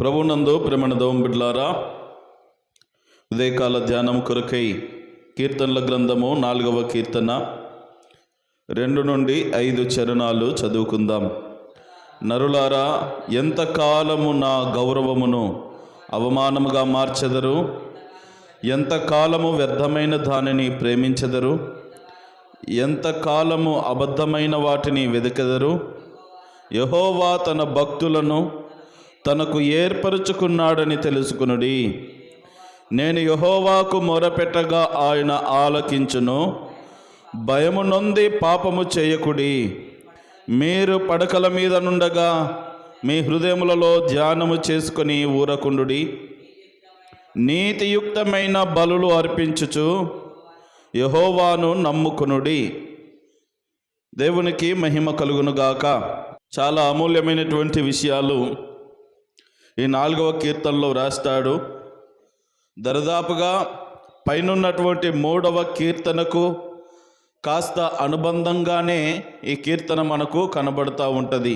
ప్రభునందు ప్రేమనదోం బిడ్లారా ఉదయకాల ధ్యానం కొరకై కీర్తనల గ్రంథము నాలుగవ కీర్తన రెండు నుండి ఐదు చరణాలు చదువుకుందాం. నరులారా ఎంతకాలము నా గౌరవమును అవమానముగా మార్చెదరు? ఎంతకాలము వ్యర్థమైన దానిని ప్రేమించెదరు? ఎంతకాలము అబద్ధమైన వాటిని వెదకెదరు? యహోవా తన భక్తులను తనకు ఏర్పరుచుకున్నాడని తెలుసుకునుడి. నేను యహోవాకు మొరపెట్టగా ఆయన ఆలకించును. భయము నొంది పాపము చేయకుడి. మీరు పడకల మీద నుండగా మీ హృదయములలో ధ్యానము చేసుకుని ఊరకుండుడి. నీతియుక్తమైన బలులు అర్పించుచు యహోవాను నమ్ముకునుడి. దేవునికి మహిమ కలుగునుగాక. చాలా అమూల్యమైనటువంటి విషయాలు ఈ నాలుగవ కీర్తనలో వ్రాస్తాడు దరిదాపుగా పైనున్నటువంటి మూడవ కీర్తనకు కాస్త అనుబంధంగానే ఈ కీర్తన మనకు కనబడుతూ ఉంటుంది.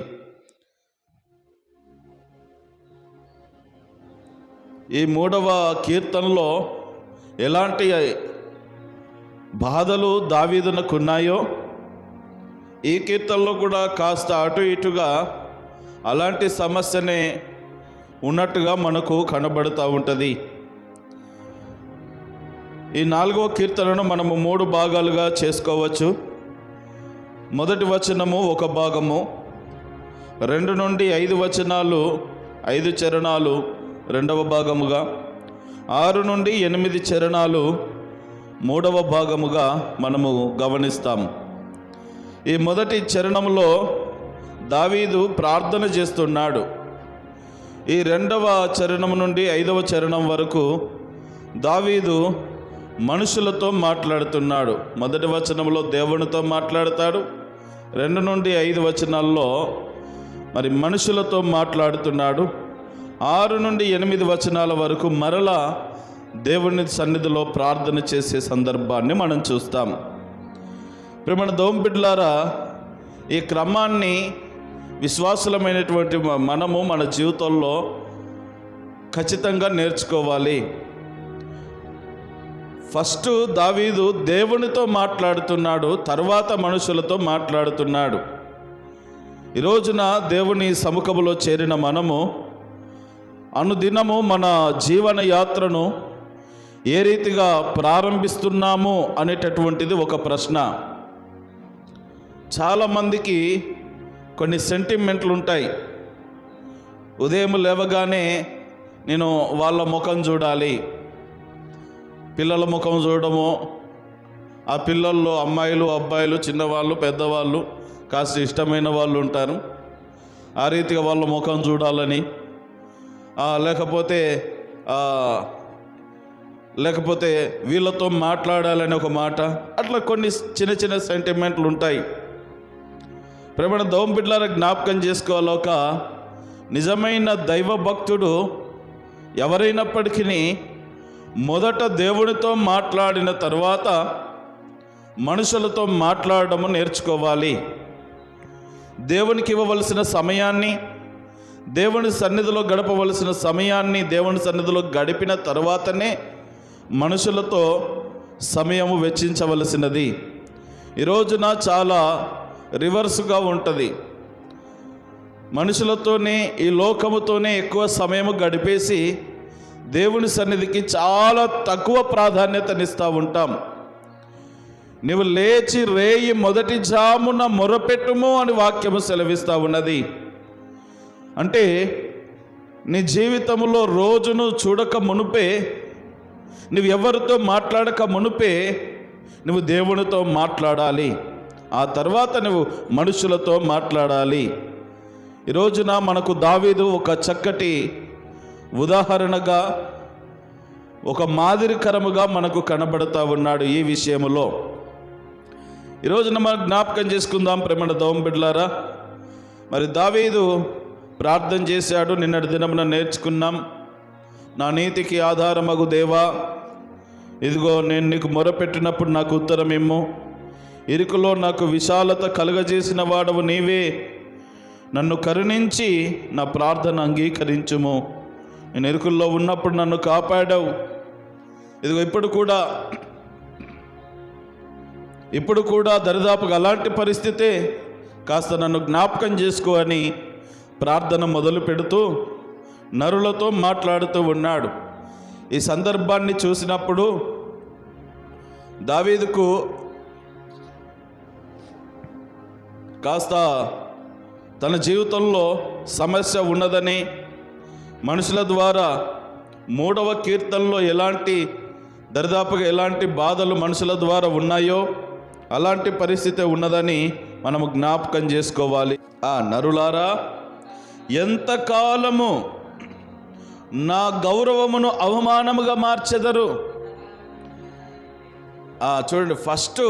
ఈ మూడవ కీర్తనలో ఎలాంటి బాధలు దావీదునకున్నాయో ఈ కీర్తనలో కూడా కాస్త అటు ఇటుగా అలాంటి సమస్యనే ఉన్నట్టుగా మనకు కనబడుతూ ఉంటుంది. ఈ నాలుగో కీర్తనను మనము మూడు భాగాలుగా చేసుకోవచ్చు. మొదటి వచనము ఒక భాగము రెండు నుండి ఐదు వచనాలు ఐదు చరణాలు రెండవ భాగముగా ఆరు నుండి ఎనిమిది చరణాలు మూడవ భాగముగా మనము గమనిస్తాం. ఈ మొదటి చరణంలో దావీదు ప్రార్థన చేస్తున్నాడు. ఈ రెండవ చరణం నుండి ఐదవ చరణం వరకు దావీదు మనుషులతో మాట్లాడుతున్నాడు. మొదటి వచనంలో దేవునితో మాట్లాడతాడు. రెండు నుండి ఐదు వచనాల్లో మరి మనుషులతో మాట్లాడుతున్నాడు. ఆరు నుండి ఎనిమిది వచనాల వరకు మరలా దేవుని సన్నిధిలో ప్రార్థన చేసే సందర్భాన్ని మనం చూస్తాం. ప్రేమణ దోంబిడ్లారా ఈ క్రమాన్ని విశ్వాసులమైనటువంటి మనము మన జీవితంలో ఖచ్చితంగా నేర్చుకోవాలి. ఫస్ట్ దావీదు దేవునితో మాట్లాడుతున్నాడు తర్వాత మనుషులతో మాట్లాడుతున్నాడు. ఈరోజున దేవుని సముఖములో చేరిన మనము అనుదినము మన జీవన యాత్రను ఏ రీతిగా ప్రారంభిస్తున్నాము అనేటటువంటిది ఒక ప్రశ్న. చాలామందికి కొన్ని సెంటిమెంట్లు ఉంటాయి. ఉదయం లేవగానే నేను వాళ్ళ ముఖం చూడాలి. పిల్లల ముఖం చూడడము ఆ పిల్లల్లో అమ్మాయిలు అబ్బాయిలు చిన్నవాళ్ళు పెద్దవాళ్ళు కాస్త ఇష్టమైన వాళ్ళు ఉంటారు. ఆ రీతిగా వాళ్ళ ముఖం చూడాలని. లేకపోతే లేకపోతే వీళ్ళతో మాట్లాడాలని ఒక మాట. అట్లా కొన్ని చిన్న చిన్న సెంటిమెంట్లు ఉంటాయి. ప్రేమణ దోంబిడ్లార జ్ఞాపకం చేసుకోవాలోక నిజమైన దైవ భక్తుడు ఎవరైనప్పటికీ మొదట దేవునితో మాట్లాడిన తర్వాత మనుషులతో మాట్లాడడము నేర్చుకోవాలి. దేవునికి ఇవ్వవలసిన సమయాన్ని దేవుని సన్నిధిలో గడపవలసిన సమయాన్ని దేవుని సన్నిధిలో గడిపిన తర్వాతనే మనుషులతో సమయము వెచ్చించవలసినది. ఈరోజున చాలా రివర్స్గా ఉంటుంది. మనుషులతోనే ఈ లోకముతోనే ఎక్కువ సమయం గడిపేసి దేవుని సన్నిధికి చాలా తక్కువ ప్రాధాన్యతనిస్తూ ఉంటాం. నువ్వు లేచి రేయి మొదటి జామున మొరపెట్టుము అని వాక్యము సెలవిస్తూ ఉన్నది. అంటే నీ జీవితంలో రోజును చూడక మునుపే నువ్వు ఎవరితో మాట్లాడక మునుపే నువ్వు దేవునితో మాట్లాడాలి. ఆ తర్వాత నువ్వు మనుషులతో మాట్లాడాలి. ఈ రోజున మనకు దావీదు ఒక చక్కటి ఉదాహరణగా ఒక మాదిరికరముగా మనకు కనబడతా ఉన్నాడు ఈ విషయంలో ఈ రోజున మనం జ్ఞాపకం చేసుకుందాం ప్రేమణ దోంబిడ్లారా మరి దావీదు ప్రార్థన చేశాడు నిన్నటి దినమున నేర్చుకున్నాం. నా నీతికి ఆధారమగు దేవా ఇదిగో నేను నీకు మొరపెట్టినప్పుడు నాకు ఉత్తరం ఇమ్ము ఇరుకులో నాకు విశాలత కలుగజేసిన వాడవు నీవే. నన్ను కరుణించి నా ప్రార్థన అంగీకరించుము. నేను ఇరుకుల్లో ఉన్నప్పుడు నన్ను కాపాడావు. ఇదిగో ఇప్పుడు కూడా ఇప్పుడు కూడా దరిదాపుగా అలాంటి పరిస్థితే కాస్త నన్ను జ్ఞాపకం చేసుకో అని ప్రార్థన మొదలు పెడుతూ నరులతో మాట్లాడుతూ ఉన్నాడు. ఈ సందర్భాన్ని చూసినప్పుడు దావీదుకు కాస్త తన జీవితంలో సమస్య ఉన్నదని మనుషుల ద్వారా మూడవ కీర్తనలో ఎలాంటి దరిదాపుగా ఎలాంటి బాధలు మనుషుల ద్వారా ఉన్నాయో అలాంటి పరిస్థితి ఉన్నదని మనము జ్ఞాపకం చేసుకోవాలి. ఆ నరులారా ఎంతకాలము నా గౌరవమును అవమానముగా మార్చెదరు? చూడండి ఫస్ట్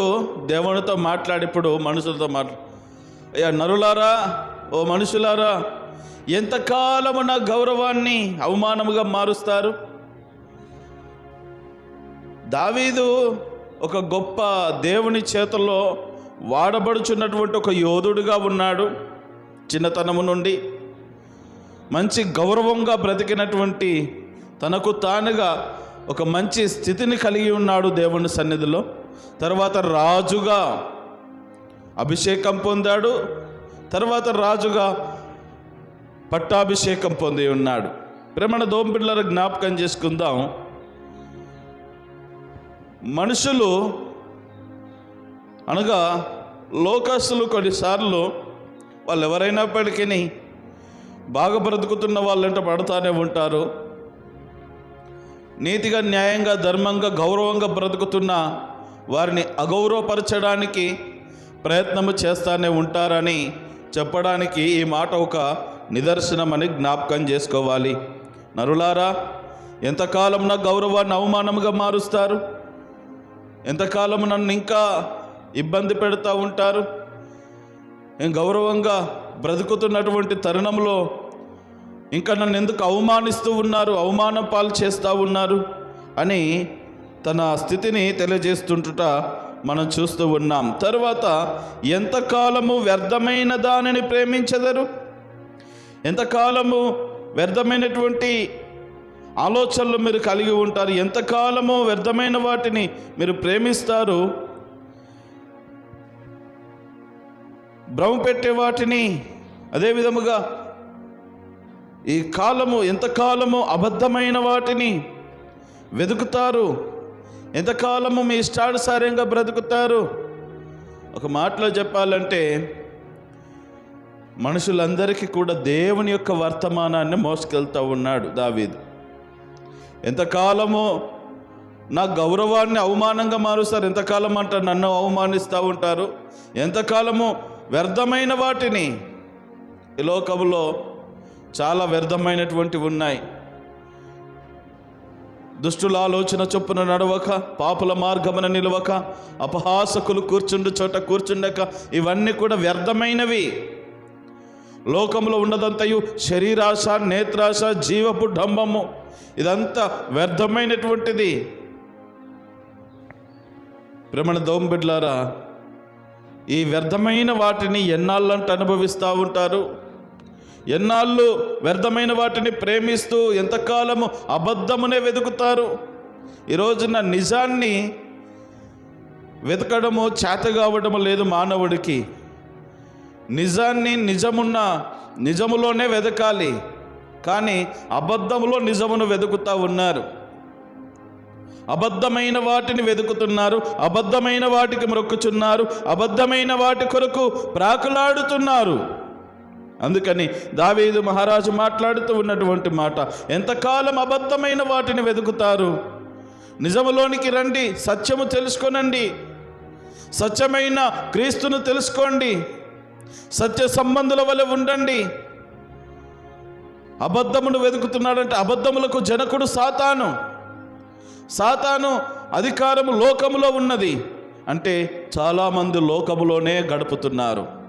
దేవునితో మాట్లాడిప్పుడు మనుషులతో మాట్లా నరులారా ఓ మనుషులారా ఎంతకాలము నా గౌరవాన్ని అవమానముగా మారుస్తారు? దావీదు ఒక గొప్ప దేవుని చేతుల్లో వాడబడుచున్నటువంటి ఒక యోధుడుగా ఉన్నాడు. చిన్నతనము నుండి మంచి గౌరవంగా బ్రతికినటువంటి తనకు తానుగా ఒక మంచి స్థితిని కలిగి ఉన్నాడు దేవుని సన్నిధిలో. తర్వాత రాజుగా అభిషేకం పొందాడు. తర్వాత రాజుగా పట్టాభిషేకం పొంది ఉన్నాడు. ప్రేమణ దోంపిల్లల జ్ఞాపకం చేసుకుందాం. మనుషులు అనగా లోకస్తులు కొన్నిసార్లు వాళ్ళు ఎవరైనప్పటికీ బాగా బ్రతుకుతున్న వాళ్ళంట పడుతూనే ఉంటారు. నీతిగా న్యాయంగా ధర్మంగా గౌరవంగా బ్రతుకుతున్న వారిని అగౌరవపరచడానికి ప్రయత్నము చేస్తానే ఉంటారని చెప్పడానికి ఈ మాట ఒక నిదర్శనమని జ్ఞాపకం చేసుకోవాలి. నరులారా ఎంతకాలం నా గౌరవాన్ని అవమానముగా మారుస్తారు? ఎంతకాలం నన్ను ఇంకా ఇబ్బంది పెడతా ఉంటారు? నేను గౌరవంగా బ్రతుకుతున్నటువంటి తరుణంలో ఇంకా నన్ను ఎందుకు అవమానిస్తూ ఉన్నారు అవమాన పాలు చేస్తూ ఉన్నారు అని తన స్థితిని తెలియజేస్తుంటుట మనం చూస్తూ ఉన్నాం. తర్వాత ఎంతకాలము వ్యర్థమైన దానిని ప్రేమించదరు? ఎంతకాలము వ్యర్థమైనటువంటి ఆలోచనలు మీరు కలిగి ఉంటారు? ఎంతకాలము వ్యర్థమైన వాటిని మీరు ప్రేమిస్తారు? భ్రమ పెట్టే వాటిని అదే విధముగా ఈ కాలము ఎంతకాలము అబద్ధమైన వాటిని వెతుకుతారు? ఎంతకాలము మీ ఇష్టానుసారంగా బ్రతుకుతారు? ఒక మాటలో చెప్పాలంటే మనుషులందరికీ కూడా దేవుని యొక్క వర్తమానాన్ని మోసుకెళ్తూ ఉన్నాడు దావీదు. ఎంతకాలము నా గౌరవాన్ని అవమానంగా మారుస్తారు? ఎంతకాలం అంట నన్ను అవమానిస్తూ ఉంటారు? ఎంతకాలము వ్యర్థమైన వాటిని? ఈ లోకంలో చాలా వ్యర్థమైనటువంటివి ఉన్నాయి. దుష్టుల ఆలోచన చొప్పున నడవక పాపుల మార్గమున నిలవక అపహాసకులు కూర్చుండు చోట కూర్చుండక ఇవన్నీ కూడా వ్యర్థమైనవి. లోకంలో ఉన్నదంతయు శరీరాశ నేత్రాశ జీవపు డంబము. ఇదంతా వ్యర్థమైనటువంటిది. భ్రమణ దోంబిడ్లారా ఈ వ్యర్థమైన వాటిని ఎన్నాళ్ళంటే అనుభవిస్తూ ఉంటారు? ఎన్నాళ్ళు వ్యర్థమైన వాటిని ప్రేమిస్తూ ఎంతకాలము అబద్ధమునే వెతుకుతారు? ఈ రోజున నిజాన్ని వెతకడము చేత కావడము లేదు మానవుడికి. నిజాన్ని నిజమున్న నిజములోనే వెతకాలి. కానీ అబద్ధములో నిజమును వెతుకుతూ ఉన్నారు. అబద్ధమైన వాటిని వెతుకుతున్నారు అబద్ధమైన వాటికి మొక్కుచున్నారు అబద్ధమైన వాటి కొరకు ప్రాకులాడుతున్నారు. అందుకని దావేదు మహారాజు మాట్లాడుతూ ఉన్నటువంటి మాట ఎంతకాలం అబద్ధమైన వాటిని వెతుకుతారు నిజములోనికి రండి సత్యము తెలుసుకొనండి. సత్యమైన క్రీస్తును తెలుసుకోండి. సత్య సంబంధుల వలె ఉండండి. అబద్ధమును వెతుకుతున్నాడంటే అబద్ధములకు జనకుడు సాతాను. సాతాను అధికారము లోకములో ఉన్నది. అంటే చాలామంది లోకములోనే గడుపుతున్నారు.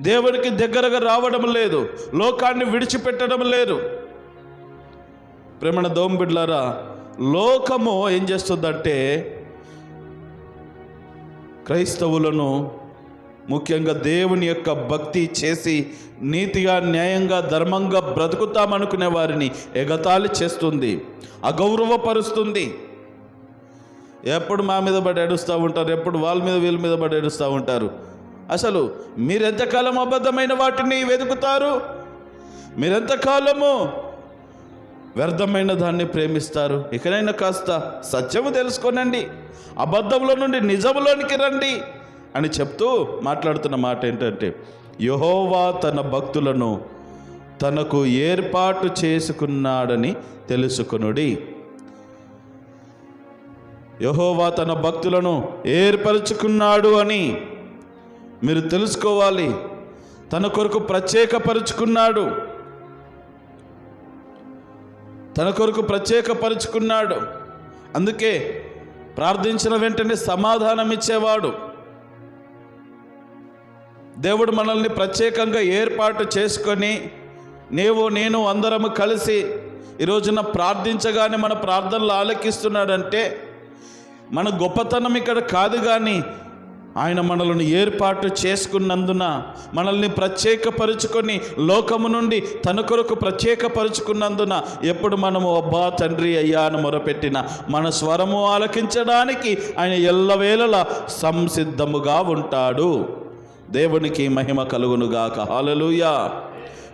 దేవునికి దగ్గరగా రావడం లేదు. లోకాన్ని విడిచిపెట్టడం లేదు. ప్రేమణ దోంబిడ్లారా లోకము ఏం చేస్తుందంటే క్రైస్తవులను ముఖ్యంగా దేవుని యొక్క భక్తి చేసి నీతిగా న్యాయంగా ధర్మంగా బ్రతుకుతామనుకునే వారిని ఎగతాళి చేస్తుంది అగౌరవపరుస్తుంది. ఎప్పుడు మా మీద పడి ఏడుస్తూ ఉంటారు ఎప్పుడు వాళ్ళ మీద వీళ్ళ మీద పడి ఏడుస్తూ ఉంటారు. అసలు మీరెంతకాలం అబద్ధమైన వాటిని వెతుకుతారు? మీరెంతకాలము వ్యర్థమైన దాన్ని ప్రేమిస్తారు? ఇకనైనా కాస్త సత్యము తెలుసుకోనండి అబద్ధంలో నుండి నిజంలోనికి రండి అని చెప్తూ మాట్లాడుతున్న మాట ఏంటంటే యహోవా తన భక్తులను తనకు ఏర్పాటు చేసుకున్నాడని తెలుసుకొనుడి. యహోవా తన భక్తులను ఏర్పరచుకున్నాడు అని మీరు తెలుసుకోవాలి. తన కొరకు ప్రత్యేకపరుచుకున్నాడు. తన కొరకు ప్రత్యేకపరుచుకున్నాడు. అందుకే ప్రార్థించిన వెంటనే సమాధానం ఇచ్చేవాడు దేవుడు మనల్ని ప్రత్యేకంగా ఏర్పాటు చేసుకొని నీవు నేను అందరము కలిసి ఈరోజున ప్రార్థించగానే మన ప్రార్థనలు ఆలకిస్తున్నాడంటే మన గొప్పతనం ఇక్కడ కాదు కానీ ఆయన మనల్ని ఏర్పాటు చేసుకున్నందున మనల్ని ప్రత్యేకపరుచుకొని లోకము నుండి తన కొరకు ప్రత్యేకపరుచుకున్నందున ఎప్పుడు మనము అబ్బా తండ్రి అయ్యా అని మొరపెట్టిన మన స్వరము ఆలకించడానికి ఆయన ఎల్లవేళలా సంసిద్ధముగా ఉంటాడు. దేవునికి మహిమ కలుగునుగాక. హాలలుయా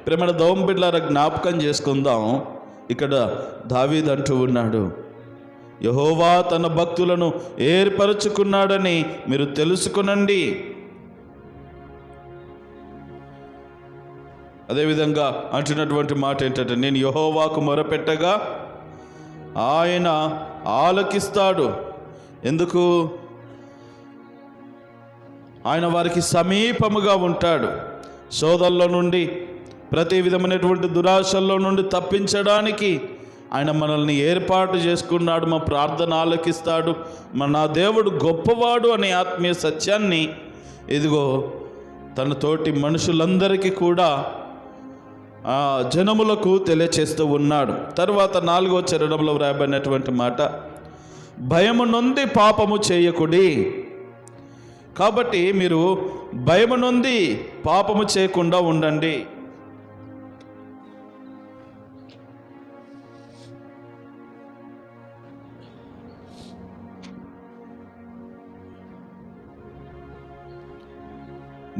ప్రేమ దోంబిడ్లార జ్ఞాపకం చేసుకుందాం. ఇక్కడ దావీద్ అంటూ ఉన్నాడు. యహోవా తన భక్తులను ఏర్పరచుకున్నాడని మీరు తెలుసుకునండి. అదేవిధంగా అంటున్నటువంటి మాట ఏంటంటే నేను యహోవాకు మొరపెట్టగా ఆయన ఆలకిస్తాడు. ఎందుకు? ఆయన వారికి సమీపముగా ఉంటాడు. శోధల్లో నుండి ప్రతి విధమైనటువంటి దురాశల్లో నుండి తప్పించడానికి ఆయన మనల్ని ఏర్పాటు చేసుకున్నాడు మా ప్రార్థన ఆలకిస్తాడు. మన నా దేవుడు గొప్పవాడు అనే ఆత్మీయ సత్యాన్ని ఇదిగో తన తోటి మనుషులందరికీ కూడా జనములకు తెలియచేస్తూ ఉన్నాడు. తర్వాత నాలుగో చరణంలో వ్రాయబడినటువంటి మాట భయము నొంది పాపము చేయకుడి. కాబట్టి మీరు భయము నొంది పాపము చేయకుండా ఉండండి.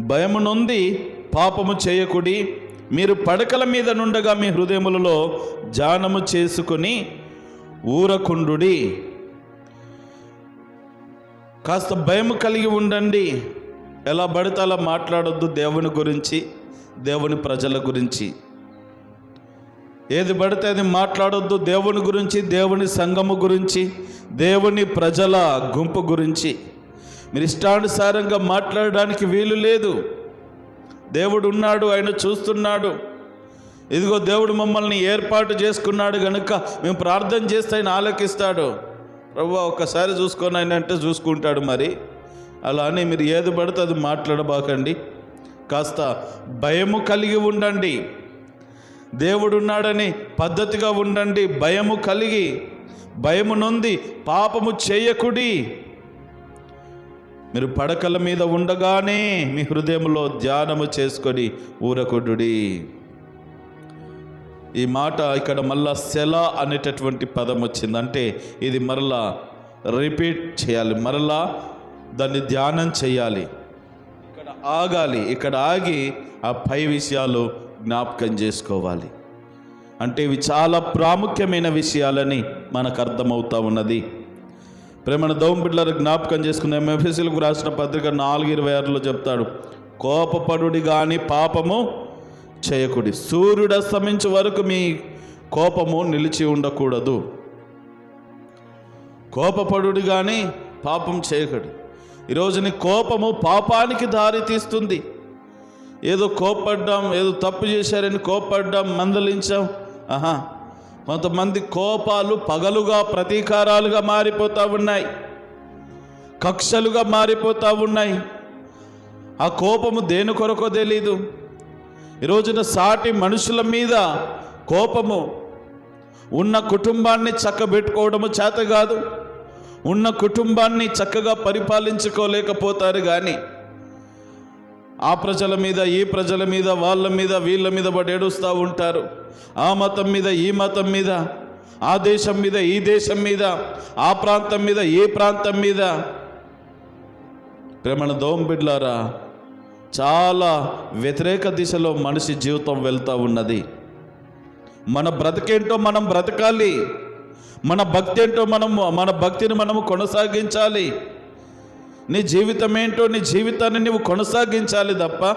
భయము నొంది పాపము చేయకుడి. మీరు పడకల మీద నుండగా మీ హృదయములలో జానము చేసుకొని ఊరకుండుడి. కాస్త భయం కలిగి ఉండండి. ఎలా పడితే అలా మాట్లాడొద్దు దేవుని గురించి దేవుని ప్రజల గురించి. ఏది పడితే అది మాట్లాడొద్దు దేవుని గురించి దేవుని సంఘము గురించి దేవుని ప్రజల గుంపు గురించి. మీరు ఇష్టానుసారంగా మాట్లాడడానికి వీలు లేదు. దేవుడు ఉన్నాడు ఆయన చూస్తున్నాడు. ఇదిగో దేవుడు మమ్మల్ని ఏర్పాటు చేసుకున్నాడు కనుక మేము ప్రార్థన చేస్తే ఆయన ఆలోకిస్తాడు. ప్రభు ఒక్కసారి చూసుకొని ఆయన అంటే చూసుకుంటాడు మరి. అలా అని మీరు ఏది పడితే అది మాట్లాడబాకండి. కాస్త భయము కలిగి ఉండండి. దేవుడు ఉన్నాడని పద్ధతిగా ఉండండి భయము కలిగి భయము నొంది పాపము చేయకుడి. మీరు పడకల మీద ఉండగానే మీ హృదయంలో ధ్యానము చేసుకొని ఊరకుడుడి. ఈ మాట ఇక్కడ మళ్ళా సెల అనేటటువంటి పదం వచ్చింది. అంటే ఇది మరలా రిపీట్ చేయాలి. మరలా దాన్ని ధ్యానం చేయాలి. ఇక్కడ ఆగాలి. ఇక్కడ ఆగి ఆ పై విషయాలు జ్ఞాపకం చేసుకోవాలి. అంటే ఇవి చాలా ప్రాముఖ్యమైన విషయాలని మనకు అర్థమవుతా ఉన్నది. ప్రేమణ దౌంబిడ్లరు జ్ఞాపకం చేసుకున్న ఎంఎఫ్ఎస్సీలకు రాసిన పత్రిక నాలుగు ఇరవై ఆరులో చెప్తాడు కోపపడుడి కానీ పాపము చేయకుడి. సూర్యుడు అస్తమించే వరకు మీ కోపము నిలిచి ఉండకూడదు. కోపపడుడి కానీ పాపం చేయకడు. ఈరోజు నీ కోపము పాపానికి దారి తీస్తుంది. ఏదో కోపడ్డాం ఏదో తప్పు చేశారని కోపడ్డాం మందలించాం. ఆహా కొంతమంది కోపాలు పగలుగా ప్రతీకారాలుగా మారిపోతూ ఉన్నాయి. కక్షలుగా మారిపోతూ ఉన్నాయి. ఆ కోపము దేని కొరకో తెలీదు. ఈ రోజున సాటి మనుషుల మీద కోపము ఉన్న కుటుంబాన్ని చక్కబెట్టుకోవడము చేత కాదు. ఉన్న కుటుంబాన్ని చక్కగా పరిపాలించుకోలేకపోతారు కానీ ఆ ప్రజల మీద ఈ ప్రజల మీద వాళ్ళ మీద వీళ్ళ మీద పడి ఏడుస్తూ ఉంటారు. ఆ మతం మీద ఈ మతం మీద ఆ దేశం మీద ఈ దేశం మీద ఆ ప్రాంతం మీద ఈ ప్రాంతం మీద. ప్రేమణ దోంబిడ్లారా చాలా వ్యతిరేక దిశలో మనిషి జీవితం వెళ్తూ ఉన్నది. మన బ్రతికేంటో మనం బ్రతకాలి. మన భక్తి ఏంటో మనం మన భక్తిని మనము కొనసాగించాలి. నీ జీవితం ఏంటో నీ జీవితాన్ని నువ్వు కొనసాగించాలి తప్ప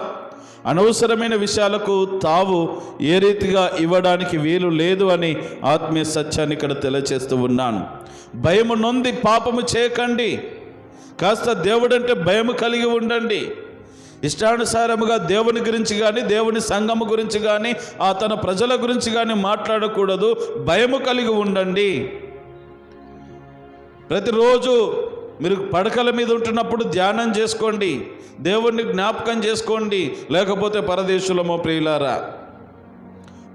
అనవసరమైన విషయాలకు తావు ఏ రీతిగా ఇవ్వడానికి వీలు లేదు అని ఆత్మీయ సత్యాన్ని ఇక్కడ తెలియచేస్తూ ఉన్నాను. భయము నొంది పాపము చేయకండి. కాస్త దేవుడంటే భయము కలిగి ఉండండి. ఇష్టానుసారముగా దేవుని గురించి కానీ దేవుని సంఘము గురించి కానీ ఆ తన ప్రజల గురించి కానీ మాట్లాడకూడదు. భయము కలిగి ఉండండి. ప్రతిరోజు మీరు పడకల మీద ఉంటున్నప్పుడు ధ్యానం చేసుకోండి. దేవుణ్ణి జ్ఞాపకం చేసుకోండి. లేకపోతే పరదేశులమో ప్రియులారా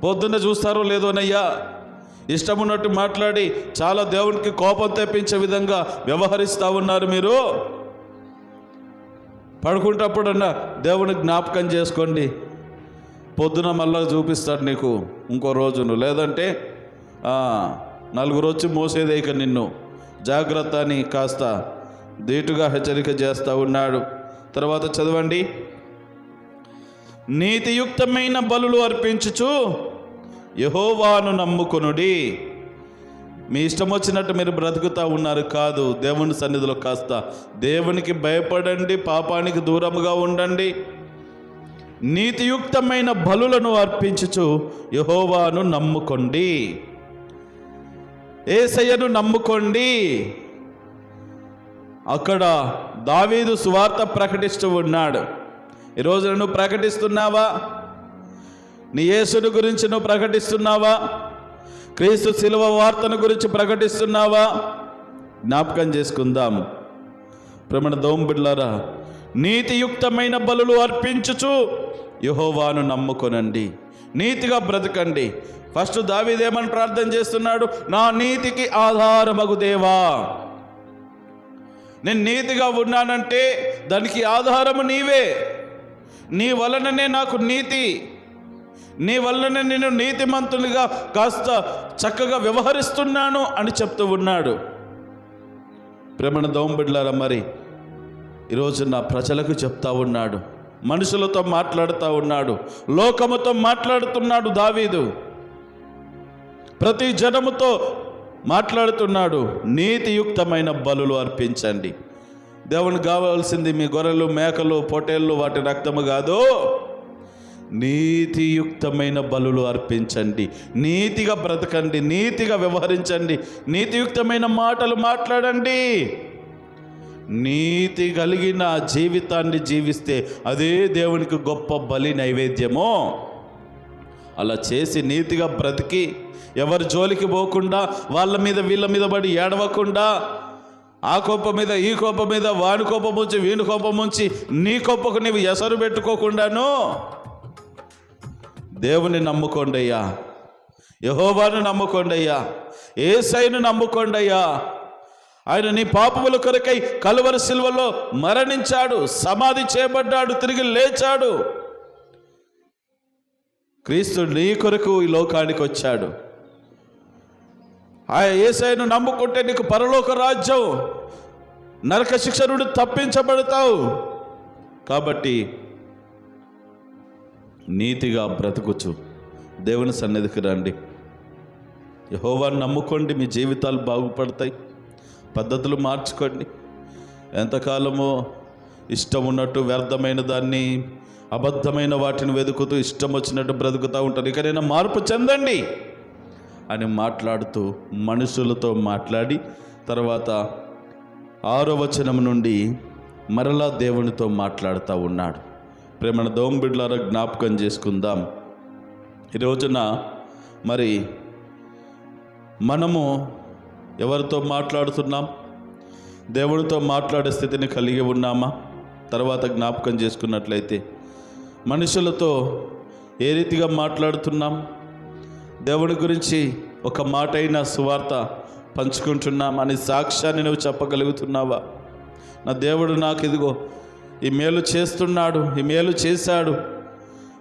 పొద్దున్న చూస్తారో లేదోనయ్యా ఇష్టం ఉన్నట్టు మాట్లాడి చాలా దేవునికి కోపం తెప్పించే విధంగా వ్యవహరిస్తూ ఉన్నారు మీరు. పడుకుంటప్పుడన్నా దేవుని జ్ఞాపకం చేసుకోండి. పొద్దున మళ్ళా చూపిస్తాడు నీకు ఇంకో రోజును. లేదంటే నలుగురు వచ్చి మోసేదే ఇక నిన్ను. జాగ్రత్త అని కాస్త ధీటుగా హెచ్చరిక చేస్తూ ఉన్నాడు. తర్వాత చదవండి. నీతియుక్తమైన బలులు అర్పించుచు యహోవాను నమ్ముకొనుడి. మీ ఇష్టం వచ్చినట్టు మీరు బ్రతుకుతా ఉన్నారు కాదు. దేవుని సన్నిధిలో కాస్త దేవునికి భయపడండి పాపానికి దూరముగా ఉండండి. నీతియుక్తమైన బలులను అర్పించుచు యహోవాను నమ్ముకోండి. ఏసయ్యను నమ్ముకోండి. అక్కడ దావీదు సువార్త ప్రకటిస్తూ ఉన్నాడు. ఈరోజు నువ్వు ప్రకటిస్తున్నావా? నీ యేసుని గురించి నువ్వు ప్రకటిస్తున్నావా? క్రీస్తు శిలువ వార్తను గురించి ప్రకటిస్తున్నావా? జ్ఞాపకం చేసుకుందాం. ప్రమణ దోంబిడ్లారా నీతియుక్తమైన బలులు అర్పించుచు యహోవాను నమ్ముకొనండి. నీతిగా బ్రతకండి. ఫస్ట్ దావీదేమని ప్రార్థన చేస్తున్నాడు? నా నీతికి ఆధారమగు దేవా. నేను నీతిగా ఉన్నానంటే దానికి ఆధారము నీవే. నీ వలననే నాకు నీతి. నీ వల్లనే నేను నీతిమంతునిగా కాస్త చక్కగా వ్యవహరిస్తున్నాను అని చెప్తూ ఉన్నాడు. ప్రేమణ దోంబిడ్లారా మరి? ఈరోజు నా ప్రజలకు చెప్తా ఉన్నాడు. మనుషులతో మాట్లాడుతూ ఉన్నాడు. లోకముతో మాట్లాడుతున్నాడు దావీదు. ప్రతి జనముతో మాట్లాడుతున్నాడు నీతియుక్తమైన బలులు అర్పించండి. దేవునికి కావాల్సింది మీ గొర్రెలు మేకలు పొటేళ్ళు వాటి రక్తము కాదు. నీతియుక్తమైన బలులు అర్పించండి. నీతిగా బ్రతకండి నీతిగా వ్యవహరించండి నీతియుక్తమైన మాటలు మాట్లాడండి. నీతి కలిగిన జీవితాన్ని జీవిస్తే అదే దేవునికి గొప్ప బలి నైవేద్యమో. అలా చేసి నీతిగా బ్రతికి ఎవరి జోలికి పోకుండా వాళ్ళ మీద వీళ్ళ మీద పడి ఏడవకుండా ఆ కోప మీద ఈ కోప మీద వాడి కోపం ఉంచి వీడి కోపం ఉంచి నీ కోపకు నీవు ఎసరు పెట్టుకోకుండాను దేవుని నమ్ముకోండి అయ్యా యహోవాను నమ్ముకోండి అయ్యా ఏసైను నమ్ముకోండి అయ్యా ఆయన నీ పాపముల కొరకై కలువరి సిల్వలో మరణించాడు సమాధి చేయబడ్డాడు తిరిగి లేచాడు. క్రీస్తు నీ కొరకు ఈ లోకానికి వచ్చాడు. ఆ ఏసైను నమ్ముకుంటే నీకు పరలోక రాజ్యం నరక శిక్ష నుండి తప్పించబడతావు. కాబట్టి నీతిగా బ్రతుకుచు. దేవుని సన్నిధికి రండి. యహోవాన్ని నమ్ముకోండి మీ జీవితాలు బాగుపడతాయి. పద్ధతులు మార్చుకోండి. ఎంతకాలమో ఇష్టం ఉన్నట్టు వ్యర్థమైన దాన్ని అబద్ధమైన వాటిని వెతుకుతూ ఇష్టం వచ్చినట్టు బ్రతుకుతూ ఉంటారు. ఇకనైనా మార్పు చెందండి అని మాట్లాడుతూ మనుషులతో మాట్లాడి తర్వాత ఆరో వచనం నుండి మరలా దేవునితో మాట్లాడుతూ ఉన్నాడు. ప్రేమణ దోంబిడ్లారా జ్ఞాపకం చేసుకుందాం. ఈ రోజున మరి మనము ఎవరితో మాట్లాడుతున్నాం? దేవుడితో మాట్లాడే స్థితిని కలిగి ఉన్నామా? తర్వాత జ్ఞాపకం చేసుకున్నట్లయితే మనుషులతో ఏ రీతిగా మాట్లాడుతున్నాం? దేవుడి గురించి ఒక మాట అయినా సువార్త పంచుకుంటున్నాం అని సాక్ష్యాన్ని నువ్వు చెప్పగలుగుతున్నావా? నా దేవుడు నాకు ఇదిగో ఈ మేలు చేస్తున్నాడు ఈ మేలు చేశాడు.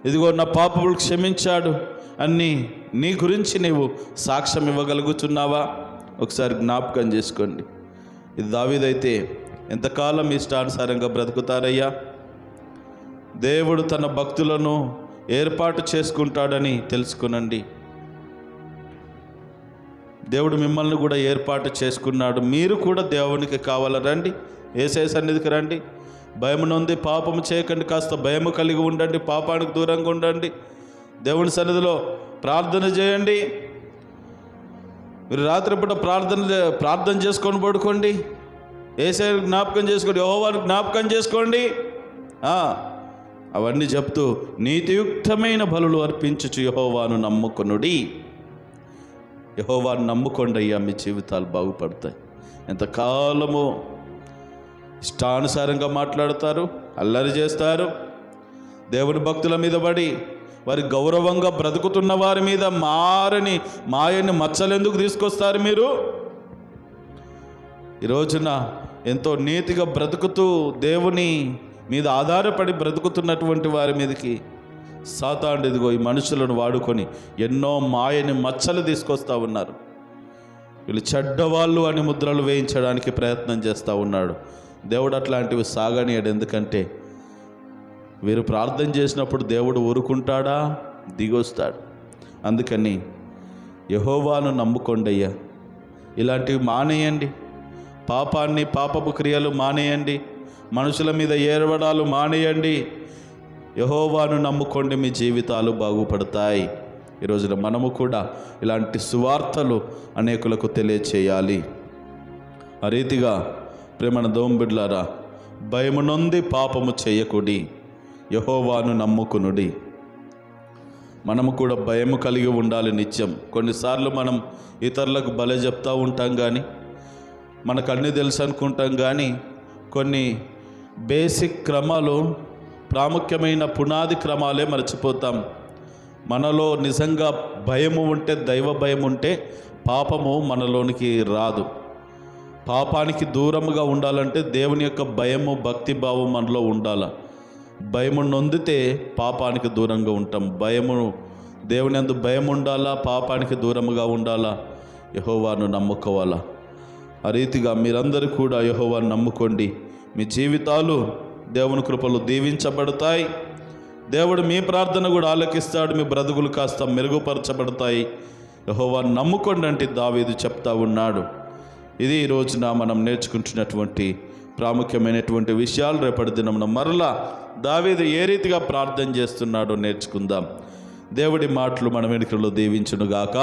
ఇదిగో నా పాపములు క్షమించాడు అని నీ గురించి నీవు సాక్ష్యం ఇవ్వగలుగుతున్నావా? ఒకసారి జ్ఞాపకం చేసుకోండి. ఇది దావీదైతే ఎంతకాలం ఇష్టానుసారంగా బ్రతుకుతారయ్యా? దేవుడు తన భక్తులను ఏర్పాటు చేసుకుంటాడని తెలుసుకునండి. దేవుడు మిమ్మల్ని కూడా ఏర్పాటు చేసుకున్నాడు. మీరు కూడా దేవునికి కావాల రండి. ఏసే సన్నిధికి రండి. భయము నొంది పాపము చేయకండి. కాస్త భయము కలిగి ఉండండి. పాపానికి దూరంగా ఉండండి. దేవుని సన్నిధిలో ప్రార్థన చేయండి. మీరు రాత్రిపూట ప్రార్థన ప్రార్థన చేసుకొని పడుకోండి. ఏసే జ్ఞాపకం చేసుకోండి. ఓవర్ జ్ఞాపకం చేసుకోండి. ఆ, అవన్నీ చెప్తూ నీతియుక్తమైన బలులు అర్పించుచు యహోవాను నమ్ముకొనుడి. యహోవాను నమ్ముకోండి అయ్యా మీ జీవితాలు బాగుపడతాయి. ఎంతకాలము ఇష్టానుసారంగా మాట్లాడతారు అల్లరి చేస్తారు దేవుని భక్తుల మీద పడి వారి గౌరవంగా బ్రతుకుతున్న వారి మీద మారని మాయని మచ్చలెందుకు తీసుకొస్తారు మీరు? ఈ రోజున ఎంతో నీతిగా బ్రతుకుతూ దేవుని మీద ఆధారపడి బ్రతుకుతున్నటువంటి వారి మీదకి సాతాండు ఇదిగో ఈ మనుషులను వాడుకొని ఎన్నో మాయని మచ్చలు తీసుకొస్తా ఉన్నారు. వీళ్ళు చెడ్డవాళ్ళు అని ముద్రలు వేయించడానికి ప్రయత్నం చేస్తూ ఉన్నాడు. దేవుడు అట్లాంటివి సాగనీయడు. ఎందుకంటే వీరు ప్రార్థన చేసినప్పుడు దేవుడు ఊరుకుంటాడా? దిగొస్తాడు. అందుకని యహోవాను నమ్ముకోండయ్యా. ఇలాంటివి మానేయండి. పాపాన్ని పాపపు క్రియలు మానేయండి. మనుషుల మీద ఏర్వడాలు మానేయండి. యహోవాను నమ్ముకోండి మీ జీవితాలు బాగుపడతాయి. ఈ రోజున మనము కూడా ఇలాంటి సువార్తలు అనేకులకు తెలియచేయాలి. ఆ రీతిగా ప్రేమణ దోంబిడ్లారా భయము నొంది పాపము చేయకుడి యహోవాను నమ్ముకునుడి. మనము కూడా భయము కలిగి ఉండాలి నిత్యం. కొన్నిసార్లు మనం ఇతరులకు బలే చెప్తూ ఉంటాం కానీ మనకు అన్నీ తెలుసు అనుకుంటాం కానీ కొన్ని బేసిక్ క్రమాలు ప్రాముఖ్యమైన పునాది క్రమాలే మర్చిపోతాం. మనలో నిజంగా భయము ఉంటే దైవ భయం ఉంటే పాపము మనలోనికి రాదు. పాపానికి దూరముగా ఉండాలంటే దేవుని యొక్క భయము భక్తి భావం మనలో ఉండాల. భయము నొందితే పాపానికి దూరంగా ఉంటాం. భయము దేవుని అందు భయం ఉండాలా పాపానికి దూరముగా ఉండాలా? యహోవాను నమ్ముకోవాలా. ఆ రీతిగా మీరందరూ కూడా యహోవాను నమ్ముకోండి. మీ జీవితాలు దేవుని కృపలు దీవించబడతాయి. దేవుడు మీ ప్రార్థన కూడా ఆలకిస్తాడు మీ బ్రతుకులు కాస్త మెరుగుపరచబడతాయి. యహోవా నమ్ముకోండి అంటే దావీదు చెప్తా ఉన్నాడు. ఇది ఈ రోజున మనం నేర్చుకుంటున్నటువంటి ప్రాముఖ్యమైనటువంటి విషయాలు. రేపటి దినమున మరలా దావీదు ఏ రీతిగా ప్రార్థన చేస్తున్నాడో నేర్చుకుందాం. దేవుడి మాటలు మన వెనుకలో దీవించునుగాక.